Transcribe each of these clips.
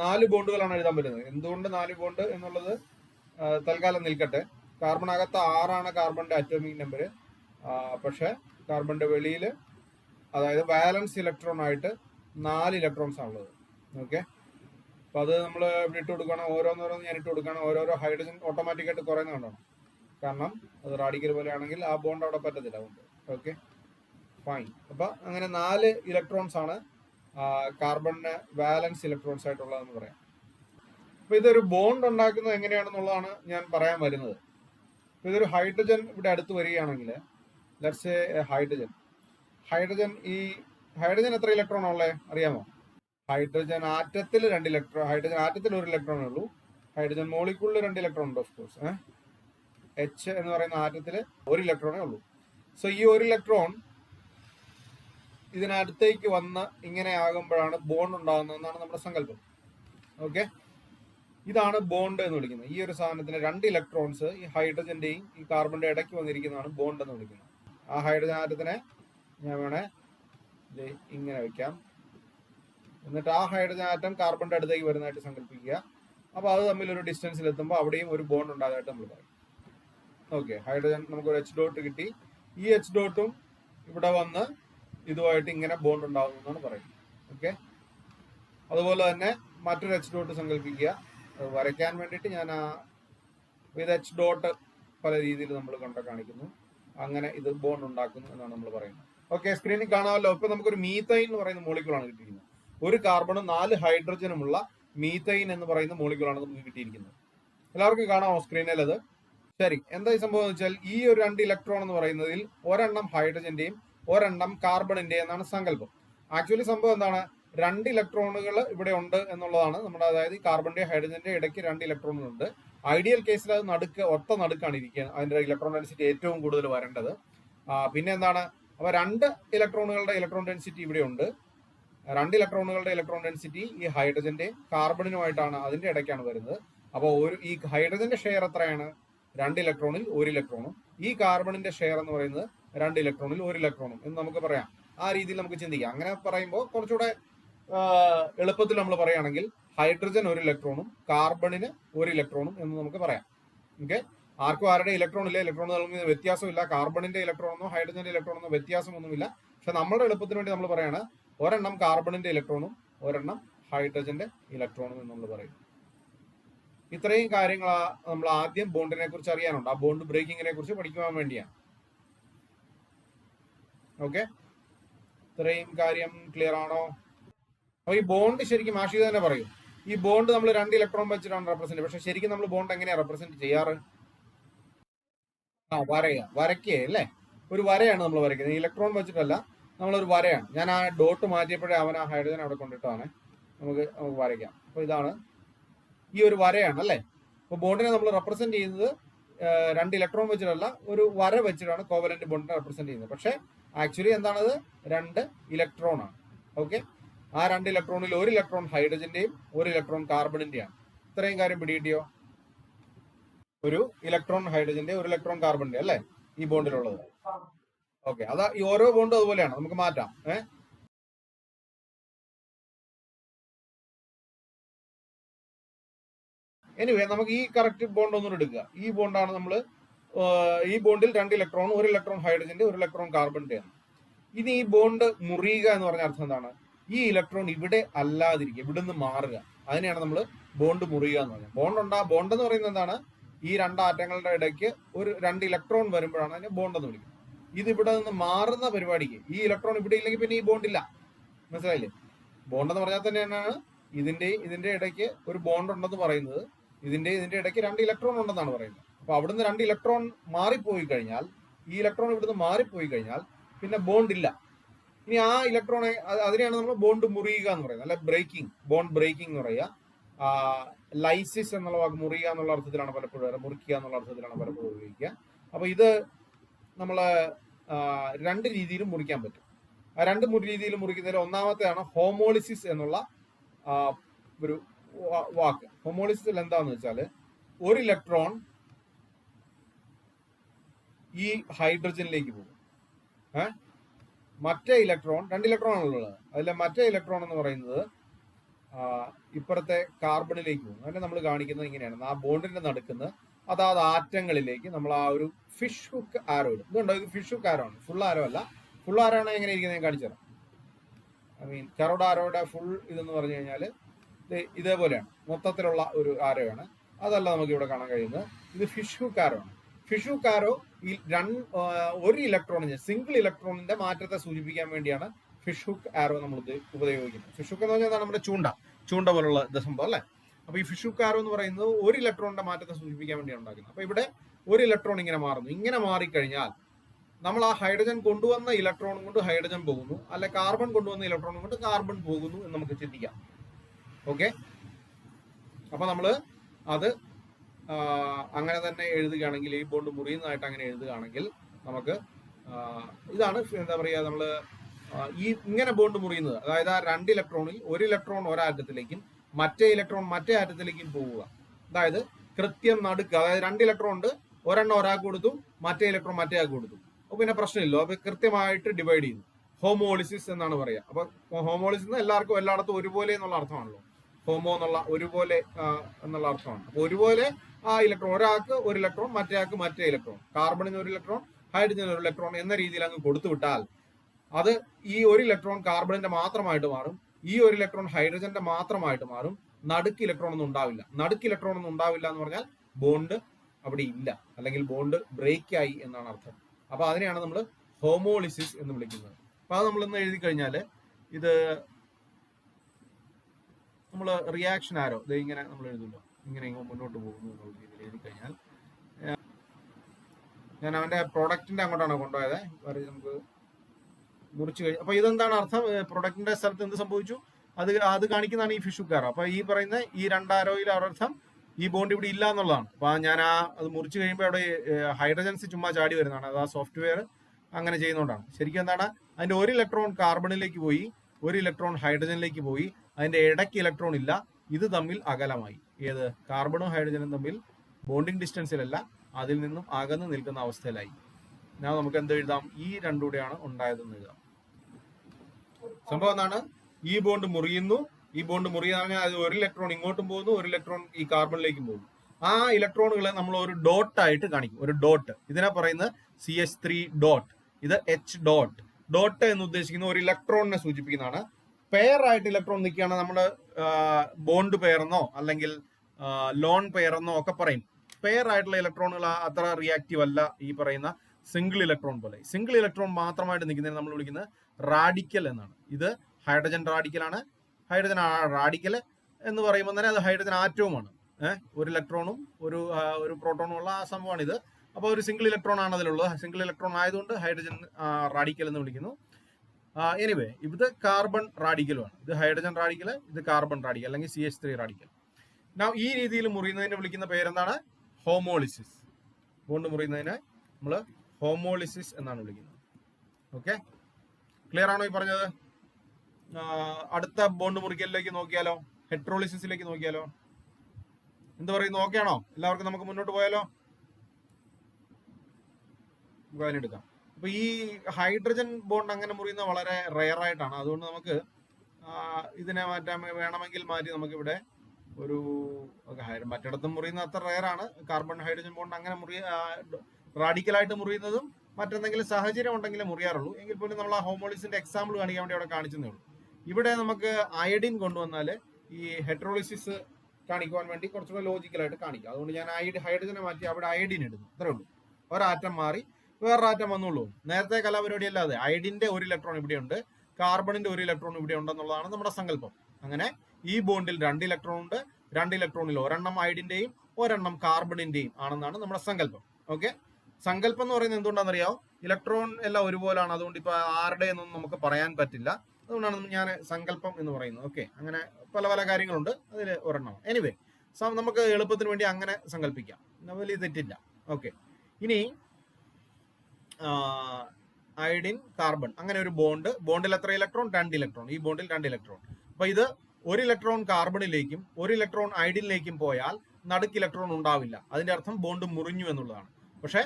നാല് ബോണ്ടുകളാണ് എഴുതാൻ പറ്റുന്നത്. എന്തുകൊണ്ട് നാല് ബോണ്ട് എന്നുള്ളത് തൽക്കാലം നിൽക്കട്ടെ. കാർബണകത്ത് ആറാണ് കാർബണിന്റെ അറ്റോമിക് നമ്പർ. പക്ഷെ കാർബണിന്റെ വെളിയിൽ അതായത് വാലൻസ് ഇലക്ട്രോൺ ആയിട്ട് നാല് ഇലക്ട്രോൺസ് ആണുള്ളത്. ഓക്കെ? അപ്പൊ അത് നമ്മൾ ഇവിടെ ഇട്ട് കൊടുക്കണം ഓരോന്നോരോന്ന് ഞാൻ ഇട്ട് കൊടുക്കണം ഓരോരോ ഹൈഡ്രജൻ ഓട്ടോമാറ്റിക് ആയിട്ട് കുറയുന്ന കണ്ടണം. കാരണം അത് റാഡിക്കൽ പോലെ ആണെങ്കിൽ ആ ബോണ്ട് അവിടെ പറ്റത്തില്ല അതുകൊണ്ട്. ഓക്കെ? ഫൈൻ അപ്പൊ അങ്ങനെ നാല് ഇലക്ട്രോൺസ് ആണ് കാർബണിന് വാലൻസ് ഇലക്ട്രോൺസ് ആയിട്ടുള്ളതെന്ന് പറയാം. അപ്പൊ ഇതൊരു ബോണ്ട് ഉണ്ടാക്കുന്നത് എങ്ങനെയാണെന്നുള്ളതാണ് ഞാൻ പറയാൻ വരുന്നത്. അപ്പൊ ഇതൊരു ഹൈഡ്രജൻ ഇവിടെ അടുത്ത് വരികയാണെങ്കിൽ ലെറ്റ്സ് എ ഹൈഡ്രജൻ ഹൈഡ്രജൻ ഈ ഹൈഡ്രജൻ എത്ര ഇലക്ട്രോൺ ഉള്ളത് അറിയാമോ? ഹൈഡ്രജൻ ആറ്റത്തിൽ രണ്ട് ഇലക്ട്രോൺ ഹൈഡ്രജൻ ആറ്റത്തിൽ ഒരു ഇലക്ട്രോൺ ഉള്ളൂ. ഹൈഡ്രജൻ മോളിക്കൂളിൽ രണ്ട് ഇലക്ട്രോൺ ഉണ്ട് ഓഫ് കോഴ്സ് എച്ച് എന്ന് പറയുന്ന ആറ്റത്തിൽ ഒരു ഇലക്ട്രോണേ ഉള്ളൂ. സോ ഈ ഒരു ഇലക്ട്രോൺ ഇതിനടുത്തേക്ക് വന്ന് ഇങ്ങനെ ആകുമ്പോഴാണ് ബോണ്ട് ഉണ്ടാകുന്നതെന്നാണ് നമ്മുടെ സങ്കല്പം. ഓക്കെ ഇതാണ് ബോണ്ട് എന്ന് വിളിക്കുന്നത്. ഈ ഒരു സാധനത്തിന് രണ്ട് ഇലക്ട്രോൺസ് ഈ ഹൈഡ്രജന്റെയും ഈ കാർബണിന്റെ ഇടയ്ക്ക് വന്നിരിക്കുന്നതാണ് ബോണ്ട് എന്ന് വിളിക്കുന്നത്. ആ ഹൈഡ്രജൻ ആറ്റത്തിനെ ഞാൻ വേണേ ഇങ്ങനെ വെക്കാം. എന്നിട്ട് ആ ഹൈഡ്രജൻ ആറ്റം കാർബണിന്റെ അടുത്തേക്ക് വരുന്നതായിട്ട് സങ്കല്പിക്കുക. അപ്പൊ അത് തമ്മിൽ ഒരു ഡിസ്റ്റൻസിൽ എത്തുമ്പോൾ അവിടെയും ഒരു ബോണ്ട് ഉണ്ടാകാനായിട്ട് നമ്മൾ പറയും. ഓക്കെ ഹൈഡ്രജൻ നമുക്ക് ഒരു എച്ച് ഡോട്ട് കിട്ടി. ഈ എച്ച് ഡോട്ടും ഇവിടെ വന്ന് ഇതുമായിട്ട് ഇങ്ങനെ ബോണ്ട് ഉണ്ടാകും എന്നാണ് പറയുന്നത്. ഓക്കെ അതുപോലെ തന്നെ മറ്റൊരു എച്ച് ഡോട്ട് സങ്കല്പിക്കുക വരയ്ക്കാൻ വേണ്ടിയിട്ട് ഞാൻ ആ വിത്ത് എച്ച് ഡോട്ട് പല രീതിയിൽ നമ്മൾ കണ്ട കാണിക്കുന്നു. അങ്ങനെ ഇത് ബോണ്ട് ഉണ്ടാക്കുന്നു എന്നാണ് നമ്മൾ പറയുന്നത്. ഓക്കെ സ്ക്രീനിൽ കാണാമല്ലോ. ഇപ്പൊ നമുക്കൊരു മീത്തൈൻ എന്ന് പറയുന്ന മോളിക്കുളാണ് കിട്ടിയിരിക്കുന്നത്. ഒരു കാർബണും നാല് ഹൈഡ്രജനുമുള്ള മീത്തൈൻ എന്ന് പറയുന്ന മോളിക്കുളാണ് നമുക്ക് കിട്ടിയിരിക്കുന്നത്. എല്ലാവർക്കും കാണാമോ സ്ക്രീനിൽ അത്? ശരി. എന്താ സംഭവം എന്ന് വെച്ചാൽ ഈ ഒരു രണ്ട് ഇലക്ട്രോൺ എന്ന് പറയുന്നതിൽ ഒരെണ്ണം ഹൈഡ്രജന്റെയും ഒരെണ്ണം കാർബണിന്റെ എന്നാണ് സങ്കല്പം. ആക്ച്വലി സംഭവം എന്താണ്? രണ്ട് ഇലക്ട്രോണുകൾ ഇവിടെ ഉണ്ട് എന്നുള്ളതാണ് നമ്മുടെ അതായത് കാർബണിന്റെ ഹൈഡ്രജന്റെ ഇടയ്ക്ക് രണ്ട് ഇലക്ട്രോണുകൾ ഉണ്ട്. ഐഡിയൽ കേസിൽ അത് നടുക്ക് ഒത്ത നടുക്കാണ് ഇരിക്കുക അതിന്റെ ഇലക്ട്രോൺ ഡെൻസിറ്റി ഏറ്റവും കൂടുതൽ വരേണ്ടത്. പിന്നെ എന്താണ്? അപ്പൊ രണ്ട് ഇലക്ട്രോണുകളുടെ ഇലക്ട്രോൺ ഡെൻസിറ്റി ഇവിടെ ഉണ്ട്. രണ്ട് ഇലക്ട്രോണുകളുടെ ഇലക്ട്രോൺ ഡെൻസിറ്റി ഈ ഹൈഡ്രജന്റെ കാർബണിനുമായിട്ടാണ് അതിന്റെ ഇടയ്ക്കാണ് വരുന്നത്. അപ്പോൾ ഒരു ഈ ഹൈഡ്രജന്റെ ഷെയർ എത്രയാണ്? രണ്ട് ഇലക്ട്രോണിൽ ഒരു ഇലക്ട്രോണും. ഈ കാർബണിന്റെ ഷെയർ എന്ന് പറയുന്നത് രണ്ട് ഇലക്ട്രോണിൽ ഒരു ഇലക്ട്രോണും എന്ന് നമുക്ക് പറയാം. ആ രീതിയിൽ നമുക്ക് ചിന്തിക്കാം. അങ്ങനെ പറയുമ്പോൾ കുറച്ചുകൂടെ എളുപ്പത്തിൽ നമ്മൾ പറയുകയാണെങ്കിൽ ഹൈഡ്രജൻ ഒരു ഇലക്ട്രോണും കാർബണിന് ഒരു ഇലക്ട്രോണും എന്ന് നമുക്ക് പറയാം. ഓക്കെ ആർക്കും ആരുടെ ഇലക്ട്രോൺ ഇല്ല ഇലക്ട്രോൺ തമ്മിൽ വ്യത്യാസമില്ല. കാർബണിന്റെ ഇലക്ട്രോണെന്നോ ഹൈഡ്രജന്റെ ഇലക്ട്രോണെന്നോ വ്യത്യാസമൊന്നുമില്ല. പക്ഷെ നമ്മുടെ എളുപ്പത്തിന് വേണ്ടി നമ്മൾ പറയാണ് ഒരെണ്ണം കാർബണിന്റെ ഇലക്ട്രോണും ഒരെണ്ണം ഹൈഡ്രജന്റെ ഇലക്ട്രോണും എന്ന് നമ്മൾ പറയും. ഇത്രയും കാര്യങ്ങൾ നമ്മൾ ആദ്യം ബോണ്ടിനെ കുറിച്ച് അറിയാനുണ്ട്. ആ ബോണ്ട് ബ്രേക്കിങ്ങിനെ കുറിച്ച് പഠിക്കുവാൻ വേണ്ടിയാണ്. ഓക്കെ ഇത്രയും കാര്യം ക്ലിയർ ആണോ? അപ്പൊ ഈ ബോണ്ട് ശരിക്കും ആഷി തന്നെ പറയും. ഈ ബോണ്ട് നമ്മൾ രണ്ട് ഇലക്ട്രോൺ വെച്ചിട്ടാണ് റെപ്രസെന്റ് പക്ഷെ ശരിക്കും നമ്മൾ ബോണ്ട് എങ്ങനെയാ റെപ്രസെന്റ് ചെയ്യാറ്? ആ വരയ വരയ്ക്കേ അല്ലേ? ഒരു വരയാണ് നമ്മൾ വരയ്ക്കുന്നത്. ഇലക്ട്രോൺ വെച്ചിട്ടല്ല നമ്മളൊരു വരയാണ്. ഞാൻ ആ ഡോട്ട് മാറ്റിയപ്പോഴേ അവൻ ആ ഹൈഡ്രജൻ അവിടെ കൊണ്ടിട്ടാണ്. നമുക്ക് വരയ്ക്കാം. അപ്പൊ ഇതാണ് ഈ ഒരു വരയാണ് അല്ലേ? അപ്പൊ ബോണ്ടിനെ നമ്മൾ റെപ്രസെന്റ് ചെയ്യുന്നത് രണ്ട് ഇലക്ട്രോൺ വെച്ചിട്ടല്ല ഒരു വര വെച്ചിട്ടാണ് കോവലന്റ് ബോണ്ടിനെ റെപ്രസെന്റ് ചെയ്യുന്നത്. പക്ഷേ ആക്ച്വലി എന്താണത്? രണ്ട് ഇലക്ട്രോൺ ആണ് ഓക്കെ ആ രണ്ട് ഇലക്ട്രോണിൽ ഒരു ഇലക്ട്രോൺ ഹൈഡ്രജന്റെയും ഒരു ഇലക്ട്രോൺ കാർബണിന്റെയാണ്. ഇത്രയും കാര്യം പിടികിട്ടിയോ? ഒരു ഇലക്ട്രോൺ ഹൈഡ്രജന്റെ ഒരു ഇലക്ട്രോൺ കാർബണിന്റെ അല്ലേ? ഈ ബോണ്ടിലുള്ളത്. ഓക്കെ അതാ ഈ ഓരോ ബോണ്ടും അതുപോലെയാണ്. നമുക്ക് മാറ്റാം. ഏഹ് എനിവേ നമുക്ക് ഈ കറക്റ്റ് ബോണ്ട് ഒന്നും എടുക്കുക ഈ ബോണ്ടാണ് നമ്മൾ ഈ ബോണ്ടിൽ രണ്ട് ഇലക്ട്രോൺ ഒരു ഇലക്ട്രോൺ ഹൈഡ്രജന്റെ ഒരു ഇലക്ട്രോൺ കാർബണിന്റെ ആണ്. ഇനി ഈ ബോണ്ട് മുറിയുക എന്ന് പറഞ്ഞ അർത്ഥം എന്താണ്? ഈ ഇലക്ട്രോൺ ഇവിടെ അല്ലാതിരിക്കുക ഇവിടെ നിന്ന് മാറുക. അതിനെയാണ് നമ്മൾ ബോണ്ട് മുറിയുക എന്ന് പറയുന്നത് ബോണ്ട് ഉണ്ടാ ബോണ്ട് എന്ന് പറയുന്നത് എന്താണ്? ഈ രണ്ട് ആറ്റങ്ങളുടെ ഇടയ്ക്ക് ഒരു രണ്ട് ഇലക്ട്രോൺ വരുമ്പോഴാണ് അതിനെ ബോണ്ട് എന്ന് വിളിക്കുന്നത്. ഇത് ഇവിടെ നിന്ന് മാറുന്ന പരിപാടിക്ക് ഈ ഇലക്ട്രോൺ ഇവിടെ ഇല്ലെങ്കിൽ പിന്നെ ഈ ബോണ്ട് ഇല്ല. മനസ്സിലായില്ലേ? ബോണ്ട് എന്ന് പറഞ്ഞാൽ തന്നെയാണ് ഇതിന്റെ ഇതിന്റെ ഇടയ്ക്ക് ഒരു ബോണ്ട് ഉണ്ടെന്ന് പറയുന്നത്. ഇതിന്റെ ഇതിന്റെ ഇടയ്ക്ക് രണ്ട് ഇലക്ട്രോൺ ഉണ്ടെന്നാണ് പറയുന്നത്. അപ്പൊ അവിടുന്ന് രണ്ട് ഇലക്ട്രോൺ മാറിപ്പോയി കഴിഞ്ഞാൽ ഈ ഇലക്ട്രോൺ ഇവിടുന്ന് മാറിപ്പോയി കഴിഞ്ഞാൽ പിന്നെ ബോണ്ട് ഇല്ല. ഇനി ആ ഇലക്ട്രോണെ അത് അതിനെയാണ് നമ്മൾ ബോണ്ട് മുറിയുക എന്ന് പറയുന്നത്. അല്ലെ ബ്രേക്കിംഗ് ബോണ്ട് ബ്രേക്കിംഗ് എന്ന് പറയുക. ലൈസിസ് എന്നുള്ള വാക്ക് മുറിയുക എന്നുള്ള അർത്ഥത്തിലാണ് പലപ്പോഴും. മുറിക്കുക എന്നുള്ള അർത്ഥത്തിലാണ് പലപ്പോഴും ഉപയോഗിക്കുക. അപ്പൊ ഇത് നമ്മൾ രണ്ട് രീതിയിലും മുറിക്കാൻ പറ്റും. ആ രണ്ട് രീതിയിൽ മുറിക്കുന്നതിൽ ഒന്നാമത്തെയാണ് ഹോമോളിസിസ് എന്നുള്ള ഒരു വാക്ക്. ഹോമോളിസിസിൽ എന്താന്ന് വെച്ചാൽ ഒരു ഇലക്ട്രോൺ ഈ ഹൈഡ്രജനിലേക്ക് പോകും. ഏ? മറ്റേ ഇലക്ട്രോൺ രണ്ട് ഇലക്ട്രോൺ ആണുള്ളത് അതിലെ മറ്റേ ഇലക്ട്രോൺ എന്ന് പറയുന്നത് ഇപ്പുറത്തെ കാർബണിലേക്ക് പോകും. അതിനെ നമ്മൾ കാണിക്കുന്നത് ഇങ്ങനെയാണ്. ആ ബോണ്ടിന്റെ നടുക്കുന്ന അതാത് ആറ്റങ്ങളിലേക്ക് നമ്മൾ ആ ഒരു ഫിഷ് ഹുക്ക് ആരോ ഇടും. ഇതുണ്ടോ ഇത് ഫിഷ് ഹുക്ക് ആരോ ആണ്. ഫുൾ ആരോ അല്ല. ഫുൾ ആരോ ആണ് എങ്ങനെ ഇരിക്കുന്നത് ഞാൻ കാണിച്ചു തരാം ഐ മീൻ കറോഡ് ആരോയുടെ ഫുൾ ഇതെന്ന് പറഞ്ഞു കഴിഞ്ഞാൽ ഇതേപോലെയാണ്. മൊത്തത്തിലുള്ള ഒരു ആരോയാണ് അതല്ല നമുക്ക് ഇവിടെ കാണാൻ കഴിയുന്നത്. ഇത് ഫിഷു കാരോണ് ഫിഷു കാരോ രണ്ട് ഒരു ഇലക്ട്രോണിന് സിംഗിൾ ഇലക്ട്രോണിന്റെ മാറ്റത്തെ സൂചിപ്പിക്കാൻ വേണ്ടിയാണ് ഫിഷുക്ക് ആരോ നമ്മൾ ഉപയോഗിക്കുന്നത്. ഫിഷുക്ക് എന്ന് പറഞ്ഞാൽ നമ്മുടെ ചൂണ്ട ചൂണ്ട പോലുള്ള സംഭവം അല്ലേ? അപ്പൊ ഈ ഫിഷുക്ക് ആരോ എന്ന് പറയുന്നത് ഒരു ഇലക്ട്രോണിന്റെ മാറ്റത്തെ സൂചിപ്പിക്കാൻ വേണ്ടിയാണ് ഉണ്ടാക്കുന്നത്. അപ്പൊ ഇവിടെ ഒരു ഇലക്ട്രോൺ ഇങ്ങനെ മാറുന്നു. ഇങ്ങനെ മാറിക്കഴിഞ്ഞാൽ നമ്മൾ ആ ഹൈഡ്രജൻ കൊണ്ടുവന്ന ഇലക്ട്രോൺ കൊണ്ട് ഹൈഡ്രജൻ പോകുന്നു. അല്ലെ കാർബൺ കൊണ്ടുവന്ന ഇലക്ട്രോൺ കൊണ്ട് കാർബൺ പോകുന്നു എന്ന് നമുക്ക് ചിന്തിക്കാം. ഓക്കെ അപ്പൊ നമ്മൾ അത് അങ്ങനെ തന്നെ എഴുതുകയാണെങ്കിൽ ഈ ബോണ്ട് മുറിയുന്നതായിട്ട് അങ്ങനെ എഴുതുകയാണെങ്കിൽ നമുക്ക് ഇതാണ് എന്താ പറയുക നമ്മൾ ഈ ഇങ്ങനെ ബോണ്ട് മുറിയുന്നത്. അതായത് ആ രണ്ട് ഇലക്ട്രോണിൽ ഒരു ഇലക്ട്രോൺ ഒരാറ്റത്തിലേക്കും മറ്റേ ഇലക്ട്രോൺ മറ്റേ ആറ്റത്തിലേക്കും പോവുക. അതായത് കൃത്യം നടുക്ക് അതായത് രണ്ട് ഇലക്ട്രോൺ ഉണ്ട് ഒരെണ്ണം ഒരാൾക്ക് കൊടുത്തു മറ്റേ ഇലക്ട്രോൺ മറ്റേ ആൾക്ക് കൊടുത്തു. അപ്പൊ പിന്നെ പ്രശ്നമില്ല. അപ്പൊ കൃത്യമായിട്ട് ഡിവൈഡ് ചെയ്യുന്നു. ഹോമോളിസിസ് എന്നാണ് പറയുക. അപ്പൊ ഹോമോളിസിസ് എല്ലാവർക്കും എല്ലായിടത്തും ഒരുപോലെ എന്നുള്ള അർത്ഥമാണല്ലോ. ഹോമോ എന്നുള്ള ഒരുപോലെ എന്നുള്ള അർത്ഥമാണ്. അപ്പൊ ഒരുപോലെ ആ ഇലക്ട്രോൺ ഒരാൾക്ക് ഒരു ഇലക്ട്രോൺ മറ്റേ ആൾക്ക് മറ്റേ ഇലക്ട്രോൺ കാർബണിന് ഒരു ഇലക്ട്രോൺ ഹൈഡ്രജന് ഒരു ഇലക്ട്രോൺ എന്ന രീതിയിൽ അങ്ങ് കൊടുത്തുവിട്ടാൽ അത് ഈ ഒരു ഇലക്ട്രോൺ കാർബണിന്റെ മാത്രമായിട്ട് മാറും ഈ ഒരു ഇലക്ട്രോൺ ഹൈഡ്രജന്റെ മാത്രമായിട്ട് മാറും. നടുക്ക് ഇലക്ട്രോൺ ഒന്നും ഉണ്ടാവില്ല. നടുക്ക് ഇലക്ട്രോൺ ഒന്നും ഉണ്ടാവില്ല എന്ന് പറഞ്ഞാൽ ബോണ്ട് അവിടെ ഇല്ല. അല്ലെങ്കിൽ ബോണ്ട് ബ്രേക്ക് ആയി എന്നാണ് അർത്ഥം. അപ്പൊ അതിനെയാണ് നമ്മൾ ഹോമോളിസിസ് എന്ന് വിളിക്കുന്നത്. അപ്പൊ അത് നമ്മൾ ഇന്ന് എഴുതി കഴിഞ്ഞാൽ ഇത് നമ്മൾ റിയാക്ഷൻ ആരോ? ഇത് ഇങ്ങനെ നമ്മൾ എഴുതുമല്ലോ ഇങ്ങനെ മുന്നോട്ട് പോകുന്നു എന്നുള്ള രീതിയിൽ എഴുതി കഴിഞ്ഞാൽ ഞാൻ അവന്റെ പ്രോഡക്റ്റിന്റെ അങ്ങോട്ടാണ് കൊണ്ടുപോയത്. നമുക്ക് മുറിച്ച് കഴിഞ്ഞു അപ്പോൾ ഇതെന്താണ് അർത്ഥം? പ്രൊഡക്റ്റിന്റെ സ്ഥലത്ത് എന്ത് സംഭവിച്ചു? അത് അത് കാണിക്കുന്നതാണ് ഈ ഫിഷുക്കാർ. അപ്പോൾ ഈ പറയുന്ന ഈ രണ്ടാരോയിൽ അർത്ഥം ഈ ബോണ്ട് ഇവിടെ ഇല്ല എന്നുള്ളതാണ്. അപ്പോൾ ഞാൻ ആ അത് മുറിച്ച് കഴിയുമ്പോൾ അവിടെ ഹൈഡ്രജൻസ് ചുമ്മാ ചാടി വരുന്നതാണ്. അത് ആ സോഫ്റ്റ്വെയർ അങ്ങനെ ചെയ്യുന്നതുകൊണ്ടാണ് ശരിക്കും എന്താണ്? അതിന്റെ ഒരു ഇലക്ട്രോൺ കാർബണിലേക്ക് പോയി ഒരു ഇലക്ട്രോൺ ഹൈഡ്രജനിലേക്ക് പോയി അതിന്റെ ഇടയ്ക്ക് ഇലക്ട്രോൺ ഇല്ല. ഇത് തമ്മിൽ അകലമായി. ഏത്? കാർബണും ഹൈഡ്രജനും തമ്മിൽ ബോണ്ടിങ് ഡിസ്റ്റൻസിലല്ല അതിൽ നിന്നും അകന്നു നിൽക്കുന്ന അവസ്ഥയിലായി. ഞാൻ നമുക്ക് എന്ത് എഴുതാം? ഈ രണ്ടുകൂടെയാണ് ഉണ്ടായതെന്ന് എഴുതാം. സംഭവം എന്താണ്? ഈ ബോണ്ട് മുറിയുന്നു. ഈ ബോണ്ട് മുറിയാണെങ്കിൽ അത് ഒരു ഇലക്ട്രോൺ ഇങ്ങോട്ടും പോകുന്നു ഒരു ഇലക്ട്രോൺ ഈ കാർബണിലേക്കും പോകുന്നു. ആ ഇലക്ട്രോണുകളെ നമ്മൾ ഒരു ഡോട്ട് ആയിട്ട് കാണിക്കും. ഒരു ഡോട്ട് ഇതിനെ പറയുന്നത് സി എച്ച് ത്രീ ഡോട്ട് ഇത് എച്ച് ഡോട്ട് ഡോട്ട് എന്ന് ഉദ്ദേശിക്കുന്ന ഒരു ഇലക്ട്രോണിനെ സൂചിപ്പിക്കുന്നതാണ് പെയർ ആയിട്ട് ഇലക്ട്രോൺ നിൽക്കുകയാണ് നമ്മൾ ബോണ്ട് പെയറെന്നോ അല്ലെങ്കിൽ ലോൺ പെയറെന്നോ ഒക്കെ പറയും. പെയർ ആയിട്ടുള്ള ഇലക്ട്രോണുകൾ അത്ര റിയാക്റ്റീവ് അല്ല ഈ പറയുന്ന സിംഗിൾ ഇലക്ട്രോൺ പോലെ. സിംഗിൾ ഇലക്ട്രോൺ മാത്രമായിട്ട് നിൽക്കുന്നതിന് നമ്മൾ വിളിക്കുന്നത് റാഡിക്കൽ എന്നാണ്. ഇത് ഹൈഡ്രജൻ റാഡിക്കലാണ് ഹൈഡ്രജൻ റാഡിക്കൽ എന്ന് പറയുമ്പോൾ തന്നെ അത് ഹൈഡ്രജൻ ആറ്റവുമാണ്. ഏഹ് ഒരു ഇലക്ട്രോണും ഒരു ഒരു പ്രോട്ടോണും ഉള്ള ആ സംഭവമാണ് ഇത്. അപ്പോൾ ഒരു സിംഗിൾ ഇലക്ട്രോൺ ആണ് അതിലുള്ളത്. സിംഗിൾ ഇലക്ട്രോൺ ആയതുകൊണ്ട് ഹൈഡ്രജൻ റാഡിക്കൽ എന്ന് വിളിക്കുന്നു. എനിവേ ഇത് കാർബൺ റാഡിക്കലുമാണ് ഇത് ഹൈഡ്രജൻ റാഡിക്കൽ ഇത് കാർബൺ റാഡിക്കൽ അല്ലെങ്കിൽ C H three radical now ഈ രീതിയിൽ മുറിയുന്നതിനെ വിളിക്കുന്ന പേരെന്താണ്? ഹോമോളിസിസ് ബോണ്ട് മുറിയുന്നതിനെ നമ്മൾ ഹോമോളിസിസ് എന്നാണ് വിളിക്കുന്നത്. ഓക്കെ ക്ലിയർ ആണോ ഈ പറഞ്ഞത്? അടുത്ത ബോണ്ട് മുറിക്കലിലേക്ക് നോക്കിയാലോ? ഹെട്രോളിസിസിലേക്ക് നോക്കിയാലോ? എന്ത് പറയുന്നു? ഓക്കെ ആണോ? എല്ലാവർക്കും നമുക്ക് മുന്നോട്ട് പോയാലോ? നമുക്ക് അതിനെടുക്കാം. അപ്പൊ ഈ ഹൈഡ്രജൻ ബോണ്ട് അങ്ങനെ മുറിയുന്ന വളരെ റെയർ ആയിട്ടാണ്. അതുകൊണ്ട് നമുക്ക് ഇതിനെ മാറ്റാൻ വേണമെങ്കിൽ മാറ്റി നമുക്ക് ഇവിടെ ഒരു മറ്റിടത്തും മുറിയുന്ന അത്ര റെയർ ആണ്. കാർബൺ ഹൈഡ്രജൻ ബോണ്ട് അങ്ങനെ മുറിയ റാഡിക്കലായിട്ട് മുറിയുന്നതും മറ്റെന്തെങ്കിലും സാഹചര്യം ഉണ്ടെങ്കിൽ മുറിയാറുള്ളൂ. എങ്കിൽ പോലും നമ്മൾ ആ ഹോമോളിസിന്റെ എക്സാമ്പിൾ കാണിക്കാൻ വേണ്ടി അവിടെ കാണിച്ചതേ ഉള്ളൂ. ഇവിടെ നമുക്ക് അയഡിൻ കൊണ്ടുവന്നാൽ ഈ ഹെട്രോളിസിസ് കാണിക്കുവാൻ വേണ്ടി കുറച്ചുകൂടെ ലോജിക്കലായിട്ട് കാണിക്കും. അതുകൊണ്ട് ഞാൻ അയഡ് ഹൈഡ്രജനെ മാറ്റി അവിടെ അയഡിൻ ഇടുന്നു. അത്രേ ഉള്ളൂ. ഒരാറ്റം മാറി വേറൊരു ആറ്റം വന്നുള്ളൂ. നേരത്തെ കലാപരിപാടി അല്ലാതെ ഐഡിന്റെ ഒരു ഇലക്ട്രോൺ ഇവിടെയുണ്ട് കാർബണിന്റെ ഒരു ഇലക്ട്രോൺ ഇവിടെ ഉണ്ടെന്നുള്ളതാണ് നമ്മുടെ സങ്കല്പം. അങ്ങനെ ഈ ബോണ്ടിൽ രണ്ട് ഇലക്ട്രോൺ ഉണ്ട് രണ്ട് ഇലക്ട്രോണിൽ ഒരെണ്ണം ഐഡിന്റെയും ഒരെണ്ണം കാർബണിന്റെയും ആണെന്നാണ് നമ്മുടെ സങ്കല്പം. ഓക്കെ സങ്കല്പം എന്ന് പറയുന്നത് എന്തുകൊണ്ടാണെന്നറിയോ? ഇലക്ട്രോൺ എല്ലാം ഒരുപോലാണ്. അതുകൊണ്ട് ഇപ്പൊ ആരുടെ എന്നൊന്നും നമുക്ക് പറയാൻ പറ്റില്ല. അതുകൊണ്ടാണ് ഞാൻ സങ്കല്പം എന്ന് പറയുന്നത്. ഓക്കെ അങ്ങനെ പല പല കാര്യങ്ങളുണ്ട്. അതിൽ ഒരെണ്ണം. എനിവേ നമുക്ക് എളുപ്പത്തിന് വേണ്ടി അങ്ങനെ സങ്കല്പിക്കാം. വലിയ തെറ്റില്ല. ഓക്കെ ഇനി അയഡിൻ കാർബൺ. അങ്ങനെ ഒരു ബോണ്ട്. ബോണ്ടിൽ എത്ര ഇലക്ട്രോൺ? രണ്ട് ഇലക്ട്രോൺ. ഈ ബോണ്ടിൽ രണ്ട് ഇലക്ട്രോൺ. അപ്പൊ ഇത് ഒരു ഇലക്ട്രോൺ കാർബണിലേക്കും ഒരു ഇലക്ട്രോൺ ഐഡിനിലേക്കും പോയാൽ നടുക്ക് ഇലക്ട്രോൺ ഉണ്ടാവില്ല. അതിന്റെ അർത്ഥം ബോണ്ട് മുറിഞ്ഞു എന്നുള്ളതാണ്. പക്ഷെ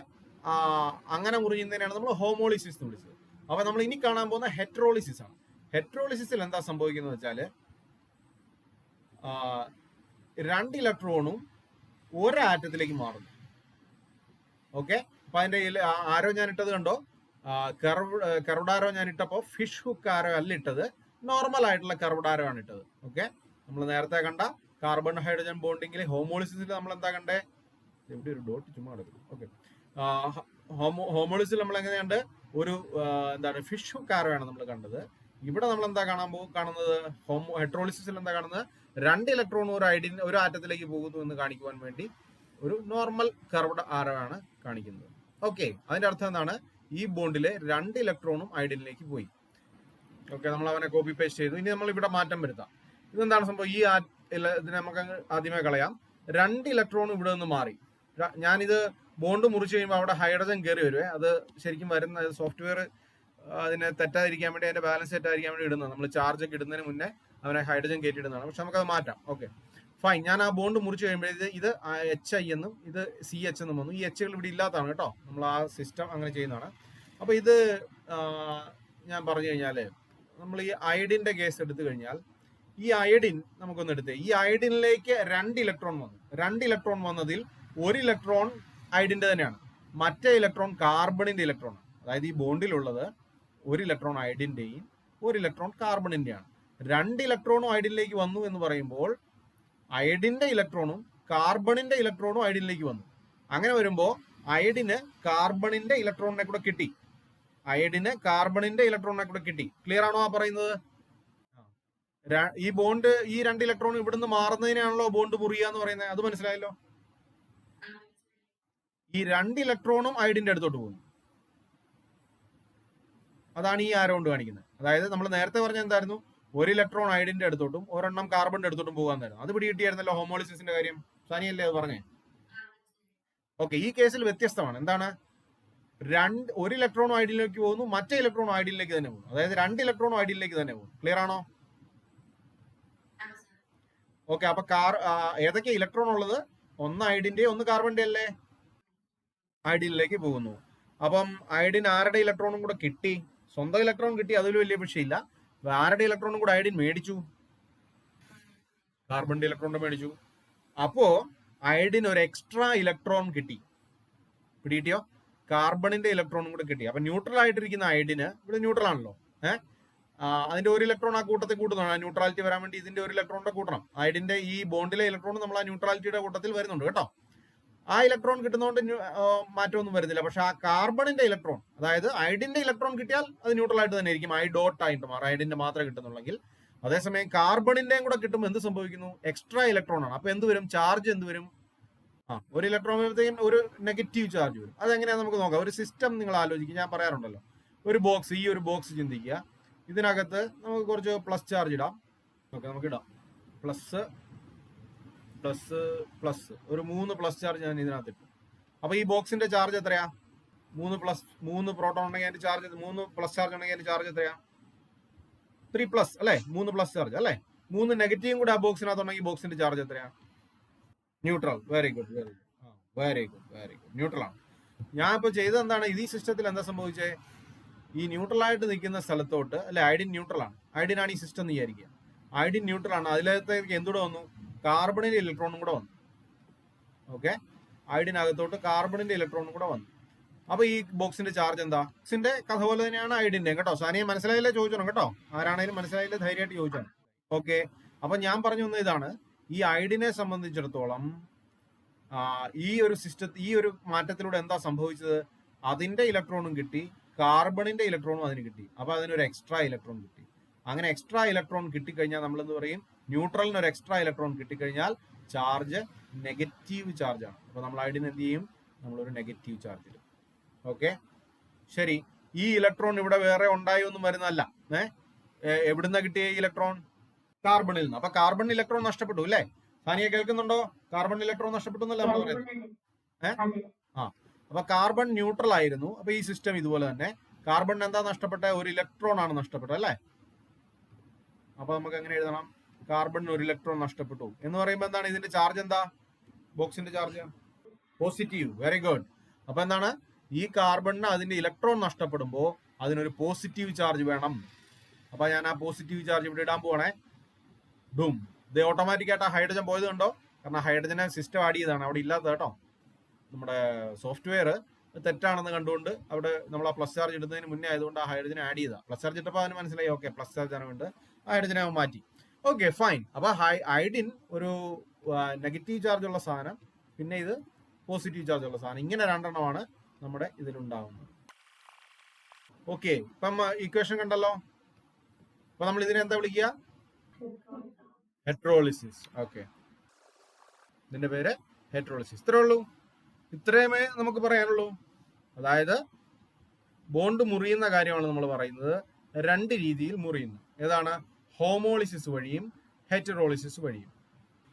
അങ്ങനെ മുറിഞ്ഞതിനാണ് നമ്മൾ ഹോമോളിസിസ് എന്ന് വിളിച്ചത്. അപ്പൊ നമ്മൾ ഇനി കാണാൻ പോകുന്ന ഹെട്രോളിസിസ് ആണ്. ഹെട്രോളിസിസിൽ എന്താ സംഭവിക്കുന്നത് വെച്ചാൽ രണ്ട് ഇലക്ട്രോണും ഒരാറ്റത്തിലേക്ക് മാറുന്നു. ഓക്കെ? അപ്പൊ അതിന്റെ ആരോ ഞാൻ ഇട്ടത് കണ്ടോ കർവ് കർവ്ഡ് ഞാൻ ഇട്ടപ്പോൾ ഫിഷ് ഹുക്ക് ആരോ അല്ല ഇട്ടത്. നോർമൽ ആയിട്ടുള്ള കർവ്ഡ് ആണ് ഇട്ടത്. ഓക്കെ നമ്മൾ നേരത്തെ കണ്ട കാർബൺ ഹൈഡ്രജൻ ബോണ്ടിങ്ങിൽ ഹോമോളിസിസിൽ നമ്മൾ എന്താ കണ്ടേ? എവിടെ ഒരു ഡോട്ട് ചുമ്മാ ഓക്കെ ഹോമോളിസിൽ നമ്മൾ എങ്ങനെയുണ്ട് ഒരു എന്താണ് ഫിഷ് ഹുക്ക് ആരോ ആണ് നമ്മൾ കണ്ടത്. ഇവിടെ നമ്മൾ എന്താ കാണാൻ പോകും കാണുന്നത്? ഹോമോ ഹെട്രോളിസിസിൽ എന്താ കാണുന്നത്? രണ്ട് ഇലക്ട്രോൺ ഒരു ഐഡിൻ ഒരു ആറ്റത്തിലേക്ക് പോകുന്നു എന്ന് കാണിക്കുവാൻ വേണ്ടി ഒരു നോർമൽ കർവ്ഡ് ആരോ ആണ് കാണിക്കുന്നത്. ഓക്കെ അതിന്റെ അർത്ഥം എന്താണ്? ഈ ബോണ്ടിലെ രണ്ട് ഇലക്ട്രോണും ഐഡിയലിലേക്ക് പോയി. ഓക്കെ നമ്മൾ അവനെ കോപ്പി പേസ്റ്റ് ചെയ്തു. ഇനി നമ്മൾ ഇവിടെ മാറ്റം വരുത്താം. ഇതെന്താണ് സംഭവം? ഈ ഇതിനെ നമുക്ക് ആദ്യമേ കളയാം. രണ്ട് ഇലക്ട്രോൺ ഇവിടെ നിന്ന് മാറി. ഞാനിത് ബോണ്ട് മുറിച്ച് കഴിയുമ്പോൾ അവിടെ ഹൈഡ്രജൻ കയറി വരുവേ. അത് ശരിക്കും വരുന്ന സോഫ്റ്റ്വെയർ അതിനെ തെറ്റാതിരിക്കാൻ വേണ്ടി അതിന്റെ ബാലൻസ് തെറ്റാതിരിക്കാൻ വേണ്ടി ഇടുന്നത് നമ്മൾ ചാർജ് ഒക്കെ ഇടുന്നതിന് മുന്നേ അവനെ ഹൈഡ്രജൻ കയറ്റി ഇടുന്നതാണ്. പക്ഷെ നമുക്കത് മാറ്റാം. ഓക്കെ. ഫൈൻ ഞാൻ ആ ബോണ്ട് മുറിച്ച് കഴിയുമ്പോൾ ഇത് എച്ച് ഐ എന്നും ഇത് സി എച്ച് എന്നും വന്നു. ഈ എച്ചുകൾ ഇവിടെ ഇല്ലാത്തതാണ് കേട്ടോ. നമ്മൾ ആ സിസ്റ്റം അങ്ങനെ ചെയ്യുന്നതാണ്. അപ്പോൾ ഇത് ഞാൻ പറഞ്ഞു കഴിഞ്ഞാൽ നമ്മൾ ഈ അയഡിന്റെ കേസ് എടുത്തു കഴിഞ്ഞാൽ ഈ അയഡിൻ നമുക്കൊന്ന് എടുത്തേ. ഈ അയഡിനിലേക്ക് രണ്ട് ഇലക്ട്രോൺ വന്നു. രണ്ട് ഇലക്ട്രോൺ വന്നതിൽ ഒരു ഇലക്ട്രോൺ അയഡിന്റെ തന്നെയാണ്. മറ്റേ ഇലക്ട്രോൺ കാർബണിന്റെ ഇലക്ട്രോൺ അതായത് ഈ ബോണ്ടിലുള്ളത് ഒരു ഇലക്ട്രോൺ അയഡിന്റെയും ഒരു ഇലക്ട്രോൺ കാർബണിന്റെയാണ് രണ്ട് ഇലക്ട്രോണും അയഡിനിലേക്ക് വന്നു എന്ന് പറയുമ്പോൾ അയഡിന്റെ ഇലക്ട്രോണും കാർബണിന്റെ ഇലക്ട്രോണും അയഡിനിലേക്ക് വന്നു. അങ്ങനെ വരുമ്പോൾ അയഡിന് കാർബണിന്റെ ഇലക്ട്രോണിനെ കൂടെ കിട്ടി. അയഡിന് കാർബണിന്റെ ഇലക്ട്രോണിനെ കൂടെ കിട്ടി. ക്ലിയർ ആണോ ആ പറയുന്നത്? ഈ ബോണ്ട് ഈ രണ്ട് ഇലക്ട്രോൺ ഇവിടുന്ന് മാറുന്നതിനാണല്ലോ ബോണ്ട് മുറിയുക എന്ന് പറയുന്നത്. അത് മനസ്സിലായല്ലോ? ഈ രണ്ട് ഇലക്ട്രോണും അയഡിന്റെ അടുത്തോട്ട് പോകുന്നു. അതാണ് ഈ ആരോ കൊണ്ട് കാണിക്കുന്നത്. അതായത് നമ്മൾ നേരത്തെ പറഞ്ഞ എന്തായിരുന്നു? ഒരു ഇലക്ട്രോൺ ഐഡിന്റെ അടുത്തോട്ടും ഒരെണ്ണം കാർബണിന്റെ അടുത്തോട്ടും പോകാൻ തരും അത് പിടികിട്ടിയായിരുന്നല്ലോ ഹോമോളിസിന്റെ കാര്യം? സാനിയല്ലേ അത് പറഞ്ഞേ? ഓക്കെ ഈ കേസിൽ വ്യത്യസ്തമാണ്. എന്താണ്? രണ്ട് ഒരു ഇലക്ട്രോൺ ഐഡിയിലേക്ക് പോകുന്നു മറ്റേ ഇലക്ട്രോൺ ഐഡിയിലേക്ക് തന്നെ പോകുന്നു. അതായത് രണ്ട് ഇലക്ട്രോൺ ഐഡിയിലേക്ക് തന്നെ പോകുന്നു. ക്ലിയർ ആണോ? ഓക്കെ അപ്പൊ കാർ ഏതൊക്കെ ഇലക്ട്രോൺ ഉള്ളത്? ഒന്ന് ഐഡിന്റെ ഒന്ന് കാർബണിന്റെ അല്ലേ? ഐഡിയിലേക്ക് പോകുന്നു. അപ്പം ഐഡിന് ആരുടെ ഇലക്ട്രോണും കൂടെ കിട്ടി? സ്വന്തം ഇലക്ട്രോൺ കിട്ടി അതിൽ വലിയ വിഷയമില്ല. ആരുടെ ഇലക്ട്രോണും കൂടെ അയഡിൻ മേടിച്ചു? കാർബണിന്റെ ഇലക്ട്രോണിന്റെ മേടിച്ചു. അപ്പോ അയഡിൻ ഒരു എക്സ്ട്രാ ഇലക്ട്രോൺ കിട്ടി. പിടികിട്ടിയോ? കാർബണിന്റെ ഇലക്ട്രോണും കൂടെ കിട്ടി. അപ്പൊ ന്യൂട്രൽ ആയിട്ടിരിക്കുന്ന അയഡിന് ഇവിടെ ന്യൂട്രൽ ആണല്ലോ. ഏഹ് അതിന്റെ ഒരു ഇലക്ട്രോൺ ആ കൂട്ടത്തിൽ കൂട്ടുന്നതാണ്. ആ ന്യൂട്രാലിറ്റി വരാൻ വേണ്ടി ഇതിന്റെ ഒരു ഇലക്ട്രോണിന്റെ കൂട്ടണം. അയഡിന്റെ ഈ ബോണ്ടിലെ ഇലക്ട്രോൺ നമ്മൾ ആ ന്യൂട്രാലിറ്റിയുടെ കൂട്ടത്തിൽ വരുന്നുണ്ട് കേട്ടോ. ആ ഇലക്ട്രോൺ കിട്ടുന്നതുകൊണ്ട് മാറ്റമൊന്നും വരുന്നില്ല. പക്ഷെ ആ കാർബണിന്റെ ഇലക്ട്രോൺ അതായത് ഐഡിന്റെ ഇലക്ട്രോൺ കിട്ടിയാൽ അത് ന്യൂട്രൽ ആയിട്ട് തന്നെ ആയിരിക്കും ഐ ഡോട്ട് ആയിട്ട് മാറും. ഐഡിന്റെ മാത്രമേ കിട്ടുന്നുള്ളെങ്കിൽ. അതേസമയം കാർബണിന്റെയും കൂടെ കിട്ടുമ്പോൾ എന്ത് സംഭവിക്കുന്നു? എക്സ്ട്രാ ഇലക്ട്രോൺ ആണ്. അപ്പൊ എന്ത് വരും? ചാർജ് എന്ത് വരും? ആ ഒരു ഇലക്ട്രോൺ വരുമ്പോഴത്തേക്കും ഒരു നെഗറ്റീവ് ചാർജ് വരും. അതെങ്ങനെയാണ് നമുക്ക് നോക്കാം. ഒരു സിസ്റ്റം നിങ്ങൾ ആലോചിക്കുക. ഞാൻ പറയാറുണ്ടല്ലോ. ഒരു ബോക്സ് ഈ ഒരു ബോക്സ് ചിന്തിക്കുക. ഇതിനകത്ത് നമുക്ക് കുറച്ച് പ്ലസ് ചാർജ് ഇടാം. ഓക്കെ നമുക്ക് ഇടാം. പ്ലസ് പ്ലസ് പ്ലസ് ഒരു മൂന്ന് പ്ലസ് ചാർജ് ഞാൻ ഇതിനകത്ത് ഇട്ടു. അപ്പൊ ഈ ബോക്സിന്റെ ചാർജ് എത്രയാ? മൂന്ന് പ്ലസ് മൂന്ന് പ്രോട്ടോൺ ഉണ്ടെങ്കിൽ അതിന്റെ ചാർജ് മൂന്ന് പ്ലസ് ചാർജ് ഉണ്ടെങ്കിൽ അതിന്റെ ചാർജ് എത്രയാ? ത്രീ പ്ലസ് അല്ലേ? മൂന്ന് പ്ലസ് ചാർജ് അല്ലേ? മൂന്ന് നെഗറ്റീവും കൂടെ ആ ബോക്സിനകത്ത് ഉണ്ടെങ്കിൽ ബോക്സിന്റെ ചാർജ് എത്രയാ? Neutral very good very good very good very good neutral ആണ്. ഞാൻ ഇപ്പൊ ചെയ്തത് എന്താണ്? ഈ സിസ്റ്റത്തിൽ എന്താ സംഭവിച്ചേ? ഈ ന്യൂട്രൽ ആയിട്ട് നിൽക്കുന്ന സ്ഥലത്തോട്ട് അല്ലെ ഐഡിൻ ന്യൂട്രൽ ആണ്. ഐഡിൻ ആണ് ഈ സിസ്റ്റം എന്ന് വിചാരിക്കുക. ഐഡിൻ ന്യൂട്രൽ ആണ്. അതിലേക്ക് എന്തുകൂടെ വന്നു? കാർബണിന്റെ ഇലക്ട്രോണും കൂടെ വന്നു. ഓക്കെ? ഐഡിനകത്തോട്ട് കാർബണിന്റെ ഇലക്ട്രോണും കൂടെ വന്നു. അപ്പൊ ഈ ബോക്സിന്റെ ചാർജ് എന്താ? ബോക്സിന്റെ കഥ പോലെ തന്നെയാണ് ഐഡിന്റെ കേട്ടോ. സാനിയെ മനസ്സിലായില്ല ചോദിച്ചോ കേട്ടോ? ആരാണെങ്കിലും മനസ്സിലായില്ല ധൈര്യമായിട്ട് ചോദിച്ചാണ്. ഓക്കെ? അപ്പൊ ഞാൻ പറഞ്ഞു വന്ന ഇതാണ്. ഈ ഐഡിനെ സംബന്ധിച്ചിടത്തോളം ഈ ഒരു സിസ്റ്റ ഈ ഒരു മാറ്റത്തിലൂടെ എന്താ സംഭവിച്ചത്? അതിന്റെ ഇലക്ട്രോണും കിട്ടി കാർബണിന്റെ ഇലക്ട്രോണും അതിന് കിട്ടി. അപ്പൊ അതിനൊരു എക്സ്ട്രാ ഇലക്ട്രോൺ കിട്ടി. അങ്ങനെ എക്സ്ട്രാ ഇലക്ട്രോൺ കിട്ടിക്കഴിഞ്ഞാൽ നമ്മൾ എന്ത് പറയും? ന്യൂട്രലിന് ഒരു എക്സ്ട്രാ ഇലക്ട്രോൺ കിട്ടിക്കഴിഞ്ഞാൽ ചാർജ് നെഗറ്റീവ് ചാർജ് ആണ്. അപ്പൊ നമ്മൾ ഐഡിന് എന്ത് ചെയ്യും? നമ്മളൊരു നെഗറ്റീവ് ചാർജ് ഇടും. ഓക്കെ ശരി. ഈ ഇലക്ട്രോൺ ഇവിടെ വേറെ ഉണ്ടായി ഒന്നും വരുന്നതല്ല. ഏ? എവിടുന്ന കിട്ടിയ ഇലക്ട്രോൺ കാർബണിൽ നിന്ന് അപ്പൊ കാർബൺ ഇലക്ട്രോൺ നഷ്ടപ്പെട്ടു അല്ലേ? സാനിയ കേൾക്കുന്നുണ്ടോ? കാർബൺ ഇലക്ട്രോൺ നഷ്ടപ്പെട്ടു എന്നല്ല നമ്മൾ പറയുന്നത്? അപ്പൊ കാർബൺ ന്യൂട്രൽ ആയിരുന്നു. അപ്പൊ ഈ സിസ്റ്റം ഇതുപോലെ തന്നെ. കാർബൺ എന്താ നഷ്ടപ്പെട്ട? ഒരു ഇലക്ട്രോൺ ആണ് നഷ്ടപ്പെട്ടത് അല്ലേ? അപ്പൊ നമുക്ക് എങ്ങനെ എഴുതണം? കാർബണിന് ഒരു ഇലക്ട്രോൺ നഷ്ടപ്പെട്ടു. എന്ന് പറയുമ്പോൾ എന്താണ്? ഇതിന്റെ ചാർജ് എന്താ? ബോക്സിന്റെ ചാർജ് പോസിറ്റീവ് വെരി ഗുഡ് അപ്പൊ എന്താണ്? ഈ കാർബണിന് അതിന്റെ ഇലക്ട്രോൺ നഷ്ടപ്പെടുമ്പോൾ അതിനൊരു പോസിറ്റീവ് ചാർജ് വേണം. അപ്പൊ ഞാൻ ആ പോസിറ്റീവ് ചാർജ് ഇവിടെ ഇടാൻ പോവാണേ. ഡും ഇത് ഓട്ടോമാറ്റിക് ആയിട്ട് ഹൈഡ്രജൻ പോയത് കണ്ടോ? കാരണം ഹൈഡ്രജനെ സിസ്റ്റം ആഡ് ചെയ്തതാണ്. അവിടെ ഇല്ലാത്ത കേട്ടോ. നമ്മുടെ സോഫ്റ്റ്വെയർ തെറ്റാണെന്ന് കണ്ടുകൊണ്ട് അവിടെ നമ്മൾ ആ പ്ലസ് ചാർജ് ഇടുന്നതിന് മുന്നേ ആയതുകൊണ്ട് ആ ഹൈഡ്രജൻ ആഡ് ചെയ്താ. പ്ലസ് ചാർജ് ഇട്ടപ്പോൾ അതിന് മനസ്സിലായി. ഓക്കെ പ്ലസ് ചാർജ് ആണ് വേണ്ടത്. ആ ഹൈഡ്രജനെ മാറ്റി. ഓക്കെ ഫൈൻ അപ്പൊ ഐഡിൻ ഒരു നെഗറ്റീവ് ചാർജ് ഉള്ള സാധനം പിന്നെ ഇത് പോസിറ്റീവ് ചാർജ് ഉള്ള സാധനം. ഇങ്ങനെ രണ്ടെണ്ണമാണ് നമ്മുടെ ഇതിലുണ്ടാവുന്നത്. ഓക്കെ ഇപ്പം ഇക്വേഷൻ കണ്ടല്ലോ? അപ്പൊ നമ്മൾ ഇതിനെ എന്താ വിളിക്കുക? ഹെട്രോളിസിസ് ഓക്കെ ഇതിന്റെ പേര് ഹെട്രോളിസിസ് ഇത്രേ ഉള്ളൂ. ഇത്രയുമേ നമുക്ക് പറയാനുള്ളൂ. അതായത് ബോണ്ട് മുറിയുന്ന കാര്യമാണ് നമ്മൾ പറയുന്നത്. രണ്ട് രീതിയിൽ മുറിയുന്നു. ഏതാണ്? ഹോമോളിസിസ് വഴിയും ഹെറ്ററോളിസിസ് വഴിയും.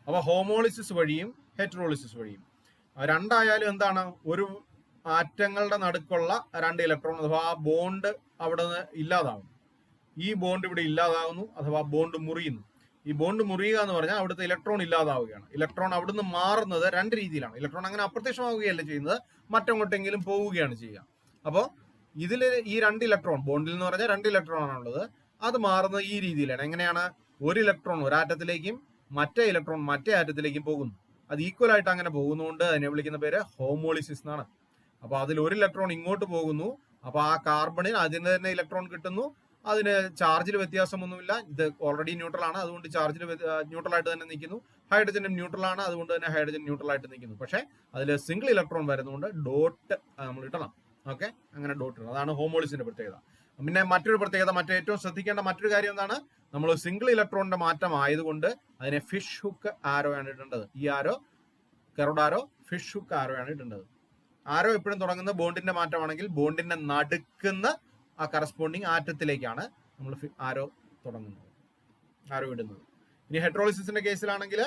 അപ്പൊ ഹോമോളിസിസ് വഴിയും ഹെറ്ററോളിസിസ് വഴിയും. രണ്ടായാലും എന്താണ്? ഒരു ആറ്റങ്ങളുടെ നടുക്കുള്ള രണ്ട് ഇലക്ട്രോൺ അഥവാ ആ ബോണ്ട് അവിടെ നിന്ന് ഇല്ലാതാവുന്നു. ഈ ബോണ്ട് ഇവിടെ ഇല്ലാതാവുന്നു അഥവാ ബോണ്ട് മുറിയുന്നു. ഈ ബോണ്ട് മുറിയുക എന്ന് പറഞ്ഞാൽ അവിടുത്തെ ഇലക്ട്രോൺ ഇല്ലാതാവുകയാണ്. ഇലക്ട്രോൺ അവിടുന്ന് മാറുന്നത് രണ്ട് രീതിയിലാണ്. ഇലക്ട്രോൺ അങ്ങനെ അപ്രത്യക്ഷമാവുകയല്ല ചെയ്യുന്നത്. മറ്റെങ്ങോട്ടെങ്കിലും പോവുകയാണ് ചെയ്യുക. അപ്പോൾ ഇതിൽ ഈ രണ്ട് ഇലക്ട്രോൺ ബോണ്ടിൽ എന്ന് പറഞ്ഞാൽ രണ്ട് ഇലക്ട്രോൺ ആണുള്ളത്. അത് മാറുന്നത് ഈ രീതിയിലാണ്. എങ്ങനെയാണ്? ഒരു ഇലക്ട്രോൺ ഒരാറ്റത്തിലേക്കും മറ്റേ ഇലക്ട്രോൺ മറ്റേ ആറ്റത്തിലേക്കും പോകുന്നു. അത് ഈക്വൽ ആയിട്ട് അങ്ങനെ പോകുന്നതുകൊണ്ട് അതിനെ വിളിക്കുന്ന പേര് ഹോമോളിസിസ് എന്നാണ്. അപ്പോൾ അതിൽ ഒരു ഇലക്ട്രോൺ ഇങ്ങോട്ട് പോകുന്നു. അപ്പോൾ ആ കാർബണിൽ അതിന് തന്നെ ഇലക്ട്രോൺ കിട്ടുന്നു. അതിന് ചാർജിൽ വ്യത്യാസമൊന്നുമില്ല. ഇത് ഓൾറെഡി ന്യൂട്രൽ ആണ്. അതുകൊണ്ട് ചാർജിൽ ന്യൂട്രൽ ആയിട്ട് തന്നെ നിൽക്കുന്നു. ഹൈഡ്രജനും ന്യൂട്രൽ ആണ്. അതുകൊണ്ട് തന്നെ ഹൈഡ്രജൻ ന്യൂട്രൽ ആയിട്ട് നിൽക്കുന്നു. പക്ഷേ അതിൽ സിംഗിൾ ഇലക്ട്രോൺ വരുന്നതുകൊണ്ട് ഡോട്ട് നമ്മൾ ഇടണം. ഓക്കെ അങ്ങനെ ഡോട്ട് ഇടണം. അതാണ് ഹോമോളിസിന്റെ പ്രത്യേകത. പിന്നെ മറ്റൊരു പ്രത്യേകത മറ്റേ ഏറ്റവും ശ്രദ്ധിക്കേണ്ട മറ്റൊരു കാര്യം എന്താണ്? നമ്മൾ സിംഗിൾ ഇലക്ട്രോണിന്റെ മാറ്റം ആയതുകൊണ്ട് അതിനെ ഫിഷ് ഹുക്ക് ആരോ ആണ് ഇടേണ്ടത്. ഈ ആരോ കെറോഡ് ഫിഷ് ഹുക്ക് ആരോ ആണ് ഇടേണ്ടത്. ആരോ എപ്പോഴും തുടങ്ങുന്ന ബോണ്ടിന്റെ മാറ്റമാണെങ്കിൽ ബോണ്ടിന്റെ നടുക്കുന്ന ആ കറസ്പോണ്ടിങ് ആറ്റത്തിലേക്കാണ് നമ്മൾ ആരോ തുടങ്ങുന്നത്. ആരോ ഇടുന്നത്. ഇനി ഹെട്രോളിസിന്റെ കേസിലാണെങ്കിൽ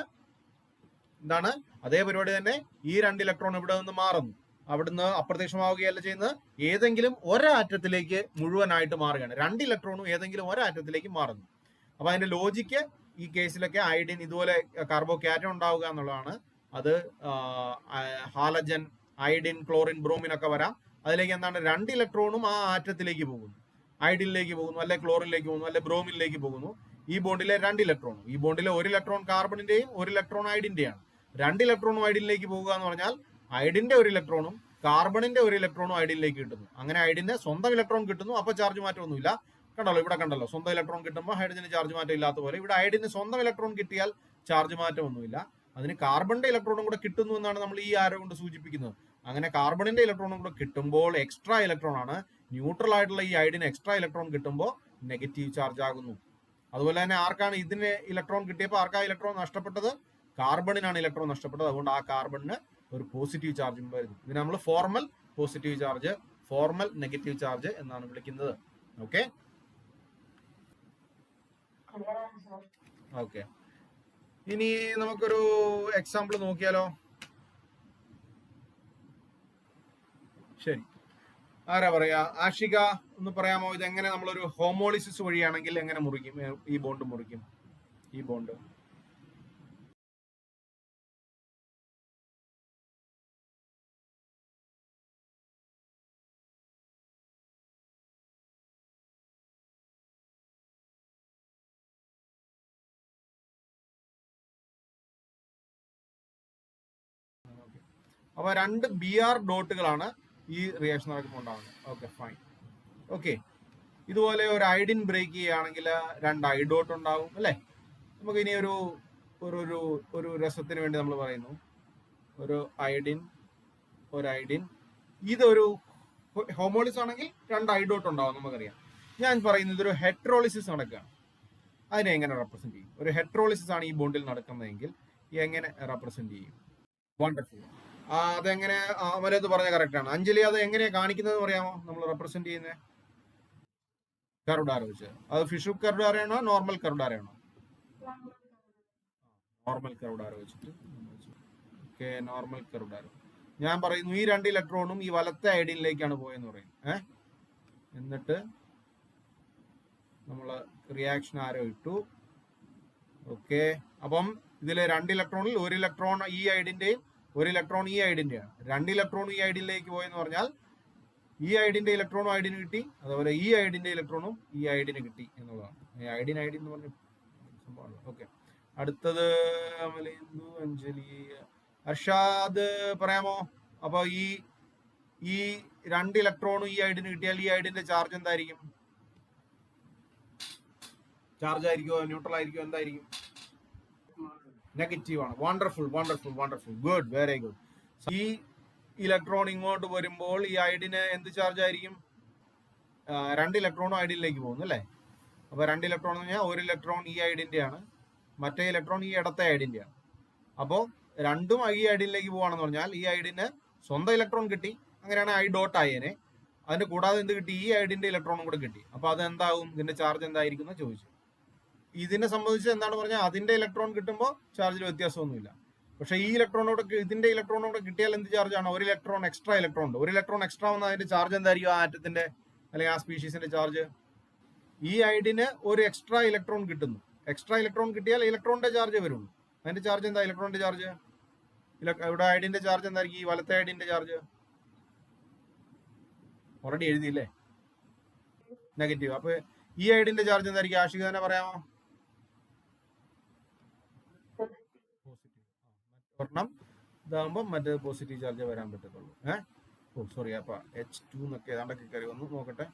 എന്താണ്? അതേ പരിപാടി തന്നെ ഈ രണ്ട് ഇലക്ട്രോൺ ഇവിടെ നിന്ന് മാറുന്നു. അവിടുന്ന് അപ്രത്യക്ഷമാവുകയല്ല ചെയ്യുന്നത്. ഏതെങ്കിലും ഒരാറ്റത്തിലേക്ക് മുഴുവനായിട്ട് മാറുകയാണ്. രണ്ട് ഇലക്ട്രോണും ഏതെങ്കിലും ഒരാറ്റത്തിലേക്ക് മാറുന്നു. അപ്പൊ അതിന്റെ ലോജിക്ക് ഈ കേസിലൊക്കെ ഐഡിൻ ഇതുപോലെ കാർബോ കാറ്റം ഉണ്ടാവുക എന്നുള്ളതാണ്. അത് ഹാലജൻ ഐഡിൻ ക്ലോറിൻ ബ്രോമിൻ ഒക്കെ വരാം. അതിലേക്ക് എന്താണ്? രണ്ട് ഇലക്ട്രോണും ആ ആറ്റത്തിലേക്ക് പോകുന്നു. ഐഡിനിലേക്ക് പോകുന്നു അല്ലെ ക്ലോറിനിലേക്ക് പോകുന്നു അല്ലെ ബ്രോമിനിലേക്ക് പോകുന്നു. ഈ ബോണ്ടിലെ രണ്ട് ഇലക്ട്രോണും ഈ ബോണ്ടിലെ ഒരു ഇലക്ട്രോൺ കാർബണിന്റെയും ഒരു ഇലക്ട്രോൺ ഐഡിന്റെയാണ് രണ്ട് ഇലക്ട്രോണും ഐഡിനിലേക്ക് പോകുക എന്ന് പറഞ്ഞാൽ ഐഡിന്റെ ഒരു ഇലക്ട്രോണും കാർബണിന്റെ ഒരു ഇലക്ട്രോണും ഐഡിനിലേക്ക് കിട്ടുന്നു. അങ്ങനെ ഐഡിന്റെ സ്വന്തം ഇലക്ട്രോൺ കിട്ടുന്നു അപ്പൊ ചാർജ് മാറ്റമൊന്നുമില്ല. കണ്ടല്ലോ ഇവിടെ കണ്ടല്ലോ സ്വന്തം ഇലക്ട്രോൺ കിട്ടുമ്പോൾ ഹൈഡ്രജന് ചാർജ് മാറ്റം ഇല്ലാത്ത പോലെ ഇവിടെ ഐഡിന് സ്വന്തം ഇലക്ട്രോൺ കിട്ടിയാൽ ചാർജ് മാറ്റമൊന്നുമില്ല. അതിന് കാർബണിന്റെ ഇലക്ട്രോണും കൂടെ കിട്ടുന്നു എന്നാണ് നമ്മൾ ഈ ആരോ കൊണ്ട് സൂചിപ്പിക്കുന്നത്. അങ്ങനെ കാർബണിന്റെ ഇലക്ട്രോണും കൂടെ കിട്ടുമ്പോൾ എക്സ്ട്രാ ഇലക്ട്രോൺ ആണ്. ന്യൂട്രൽ ആയിട്ടുള്ള ഈ ഐഡിന് എക്സ്ട്രാ ഇലക്ട്രോൺ കിട്ടുമ്പോൾ നെഗറ്റീവ് ചാർജ് ആകുന്നു. അതുപോലെ തന്നെ ആർക്കാണ് ഇതിന് ഇലക്ട്രോൺ കിട്ടിയപ്പോൾ ആർക്കാ ഇലക്ട്രോൺ നഷ്ടപ്പെട്ടത്? കാർബണിനാണ് ഇലക്ട്രോൺ നഷ്ടപ്പെട്ടത്. അതുകൊണ്ട് ആ കാർബണിന് ഒരു പോസിറ്റീവ് ചാർജും വരുന്നു ഇതിനെ നമ്മൾ formal positive charge formal negative charge എന്നാണ് വിളിക്കുന്നത്. ഓക്കെ ഓക്കെ ഇനി നമുക്കൊരു എക്സാമ്പിൾ നോക്കിയാലോ? ശരി. ആരാ പറയാ? ആഷിക ഒന്ന് പറയാമോ? ഇത് എങ്ങനെ നമ്മളൊരു ഹോമോളിസിസ് വഴിയാണെങ്കിൽ എങ്ങനെ മുറിക്കും? ഈ ബോണ്ട് മുറിക്കും? ഈ ബോണ്ട് അപ്പൊ രണ്ട് ബി ആർ ഡോട്ടുകളാണ് ഈ റിയാക്ഷൻ നടക്കുമ്പോൾ ഉണ്ടാകുന്നത് ഓക്കെ ഫൈൻ ഓക്കെ ഇതുപോലെ ഒരു ഐഡിൻ ബ്രേക്ക് ചെയ്യുകയാണെങ്കിൽ രണ്ട് ഐ ഡോട്ട് ഉണ്ടാവും അല്ലേ? നമുക്ക് ഇനി ഒരു ഒരു ഒരു രസത്തിന് വേണ്ടി നമ്മൾ പറയുന്നു. ഒരു ഐഡിൻ ഒരു ഐഡിൻ. ഇതൊരു ഹോമോളിസ് ആണെങ്കിൽ രണ്ട് ഐ ഡോട്ട് ഉണ്ടാവും നമുക്കറിയാം. ഞാൻ പറയുന്നത് ഇതൊരു ഹെട്രോളിസിസ് നടക്കുകയാണ്. അതിനെ എങ്ങനെ റെപ്രസെന്റ് ചെയ്യും? ഒരു ഹെട്രോളിസിസ് ആണ് ഈ ബോണ്ടിൽ നടക്കുന്നതെങ്കിൽ എങ്ങനെ റെപ്രസെന്റ് ചെയ്യും? വണ്ടർഫുൾ അതെങ്ങനെ അമലത്ത് പറഞ്ഞ കറക്റ്റ് ആണ്. അഞ്ജലി അത് എങ്ങനെയാ കാണിക്കുന്നത് പറയാമോ? നമ്മൾ റെപ്രസെന്റ് ചെയ്യുന്നത് കറുഡാര വെച്ച് അത് ഫിഷു കറുഡാരയാണോ നോർമൽ കറുഡാരയാണോ നോർമൽ കറുഡാര വെച്ചിട്ട് ഓക്കെ നോർമൽ കറുഡാര ഞാൻ പറയുന്നു ഈ രണ്ട് ഇലക്ട്രോണും ഈ വലത്തെ ഐഡിയയിലേക്കാണ് പോയെന്ന് പറയും. ഏഹ് എന്നിട്ട് നമ്മൾ റിയാക്ഷൻ ആരോ ഇട്ടു. ഓക്കെ അപ്പം ഇതിലെ രണ്ട് ഇലക്ട്രോണിൽ ഒരു ഇലക്ട്രോൺ ഈ ഐഡിന്റെയും ഒരു ഇലക്ട്രോൺ ഈ ഐഡിന്റെയാണ്. രണ്ട് ഇലക്ട്രോൺ ഈ ഐഡിയിലേക്ക് പോയെന്ന് പറഞ്ഞാൽ ഈ ഐഡിന്റെ ഇലക്ട്രോണും ഐഡിന് കിട്ടി അതുപോലെ ഈ ഐഡിന്റെ ഇലക്ട്രോണും ഈ ഐഡിന് കിട്ടി എന്നുള്ളതാണ്. ഈ ഐഡിൻ ഐഡി എന്ന് പറഞ്ഞ സംഭവമാണ് ഓക്കെ. അടുത്തത് അമലേന്ദു അഞ്ജലി അർഷാദ് പറയാമോ? അപ്പൊ ഈ ഈ രണ്ട് ഇലക്ട്രോണും ഈ ഐഡിന് കിട്ടിയാൽ ഈ ഐഡിന്റെ ചാർജ് എന്തായിരിക്കും? ചാർജ് ആയിരിക്കുമോ ന്യൂട്രൽ ആയിരിക്കുമോ എന്തായിരിക്കും? നെഗറ്റീവ് ആണ്. Wonderful wonderful wonderful good very good ഈ ഇലക്ട്രോൺ ഇങ്ങോട്ട് വരുമ്പോൾ ഈ ഐഡിന് എന്ത് ചാർജ് ആയിരിക്കും? രണ്ട് ഇലക്ട്രോണും ഐഡിയിലേക്ക് പോകുന്നു അല്ലേ? അപ്പൊ രണ്ട് ഇലക്ട്രോൺ എന്ന് പറഞ്ഞാൽ ഒരു ഇലക്ട്രോൺ ഈ ഐഡിന്റെ ആണ്. മറ്റേ ഇലക്ട്രോൺ ഈ ഇടത്തെ ഐഡിന്റെ ആണ്. അപ്പോൾ രണ്ടും ഈ ഐഡിയിലേക്ക് പോവാണെന്ന് പറഞ്ഞാൽ ഈ ഐഡിന് സ്വന്തം ഇലക്ട്രോൺ കിട്ടി. അങ്ങനെയാണ് ഐ ഡോട്ട് ആയേനെ അതിന്റെ കൂടാതെ എന്ത് കിട്ടി? ഈ ഐഡിന്റെ ഇലക്ട്രോണും കൂടെ കിട്ടി. അപ്പൊ അത് എന്താകും ഇതിന്റെ ചാർജ് എന്തായിരിക്കും എന്ന് ചോദിച്ചു. ഇതിനെ സംബന്ധിച്ച് എന്താണ് പറഞ്ഞാൽ അതിന്റെ ഇലക്ട്രോൺ കിട്ടുമ്പോൾ ചാർജിൽ വ്യത്യാസമൊന്നുമില്ല. പക്ഷെ ഈ ഇലക്ട്രോണോട് ഇതിന്റെ ഇലക്ട്രോണോട് കിട്ടിയാൽ എന്ത് ചാർജ് ആണ്? ഒരു ഇലക്ട്രോൺ എക്സ്ട്രാ ഇലക്ട്രോൺ ഉണ്ട്. ഒരു ഇലക്ട്രോൺ എക്സ്ട്രാ വന്നാൽ അതിന്റെ ചാർജ് എന്തായിരിക്കും ആ ആറ്റത്തിന്റെ അല്ലെങ്കിൽ ആ സ്പീഷീസിന്റെ ചാർജ് ഈ ഐഡിന് ഒരു എക്സ്ട്രാ ഇലക്ട്രോൺ കിട്ടുന്നു. എക്സ്ട്രാ ഇലക്ട്രോൺ കിട്ടിയാൽ ഇലക്ട്രോണിന്റെ ചാർജ് വരുള്ളൂ. അതിന്റെ ചാർജ് എന്താ? ഇലക്ട്രോണിന്റെ ചാർജ് ഇവിടെ ഐഡിന്റെ ചാർജ് എന്തായിരിക്കും? ഈ വലത്തെ ഐഡിന്റെ ചാർജ് ഓൾറെഡി എഴുതിയില്ലേ? നെഗറ്റീവ് അപ്പൊ ഈ ഐഡിന്റെ ചാർജ് എന്തായിരിക്കും? ആഷിക തന്നെ പറയാമോ പോസിറ്റീവ് ഒരെണ്ണം ഇതാകുമ്പോൾ മറ്റേ പോസിറ്റീവ് ചാർജ് വരാൻ പറ്റത്തുള്ളൂ. ഏഹ് ഓ സോറി അപ്പൊ എച്ച് ടു എന്നൊക്കെ ഏതാണ്ടൊക്കെ കയറി വന്നു നോക്കട്ടെ.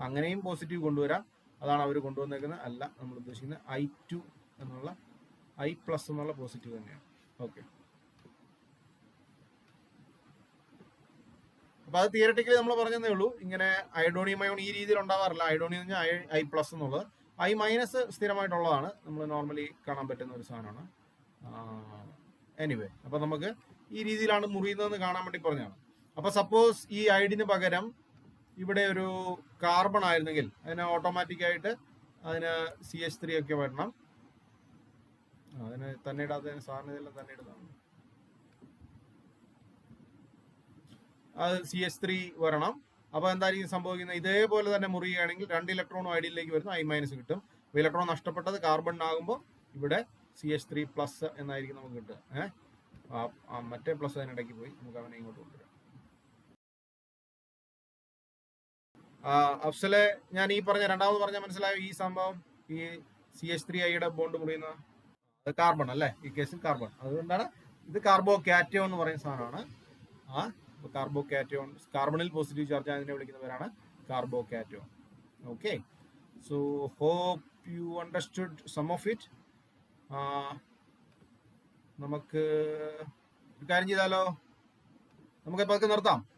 അങ്ങനെയും പോസിറ്റീവ് കൊണ്ടുവരാം. അതാണ് അവർ കൊണ്ടുവന്നേക്കുന്നത്. അല്ല നമ്മൾ ഉദ്ദേശിക്കുന്നത് ഐ ടു എന്നുള്ള ഐ പ്ലസ് എന്നുള്ള പോസിറ്റീവ് തന്നെയാണ്. ഓക്കെ അപ്പൊ അത് തിയറട്ടിക്കലി നമ്മൾ പറഞ്ഞതേ ഉള്ളൂ. ഇങ്ങനെ ഐഡോണിയം അയോൺ ഈ രീതിയിൽ ഉണ്ടാവാറില്ല. ഐഡോണിയം എന്ന് പറഞ്ഞാൽ ഐ പ്ലസ് എന്നുള്ളത്. ഐ മൈനസ് സ്ഥിരമായിട്ടുള്ളതാണ്. നമ്മൾ നോർമലി കാണാൻ പറ്റുന്ന ഒരു സാധനമാണ്. എനിവേ അപ്പൊ നമുക്ക് ഈ രീതിയിലാണ് മുറിയുന്നതെന്ന് കാണാൻ വേണ്ടി പറഞ്ഞാണ് അപ്പൊ സപ്പോസ് ഈ ഐഡിന് പകരം ഇവിടെ ഒരു കാർബൺ ആയിരുന്നെങ്കിൽ അതിന് ഓട്ടോമാറ്റിക് ആയിട്ട് അതിന് സി എച്ച് ത്രീ ഒക്കെ വരണം. അതിന് തന്നെ ഇടാത്തതിന് സാറിന് ഇതെല്ലാം തന്നെ ഇടുന്നതാണ്. അത് സി എച്ച് ത്രീ വരണം. അപ്പൊ എന്തായിരിക്കും സംഭവിക്കുന്നത്? ഇതേപോലെ തന്നെ മുറിയുകയാണെങ്കിൽ രണ്ട് ഇലക്ട്രോണും ഐഡിയിലേക്ക് വരുന്നു ഐ മൈനസ് കിട്ടും. ഇലക്ട്രോൺ നഷ്ടപ്പെട്ടത് കാർബൺ ആകുമ്പോൾ ഇവിടെ സി എച്ച് ത്രീ പ്ലസ് എന്നായിരിക്കും നമുക്ക് കിട്ടുക. ഏഹ് മറ്റേ പ്ലസ് അതിനിടയ്ക്ക് പോയി നമുക്ക് അവനെ ഇങ്ങോട്ട് കൊണ്ടുവരാം. അഫ്സലെ ഞാൻ ഈ പറഞ്ഞ രണ്ടാമത് പറഞ്ഞ മനസ്സിലായോ ഈ സംഭവം? ഈ സി എച്ച് ത്രീ ഐയുടെ ബോണ്ട് മുറിയുന്ന? കാർബൺ അല്ലേ? ഈ കേസിൽ കാർബൺ അതുകൊണ്ടാണ് ഇത് കാർബോ കാറ്റോൺ എന്ന് പറയുന്ന സാധനമാണ്. ആ കാർബോ കാറ്റോൺ കാർബണിൽ പോസിറ്റീവ് ചാർജ് അതിനെ വിളിക്കുന്നവരാണ് carbocation okay so hope you understood some of it നമുക്ക് ഒരു കാര്യം ചെയ്താലോ? നമുക്ക് പതുക്കെ നിർത്താം.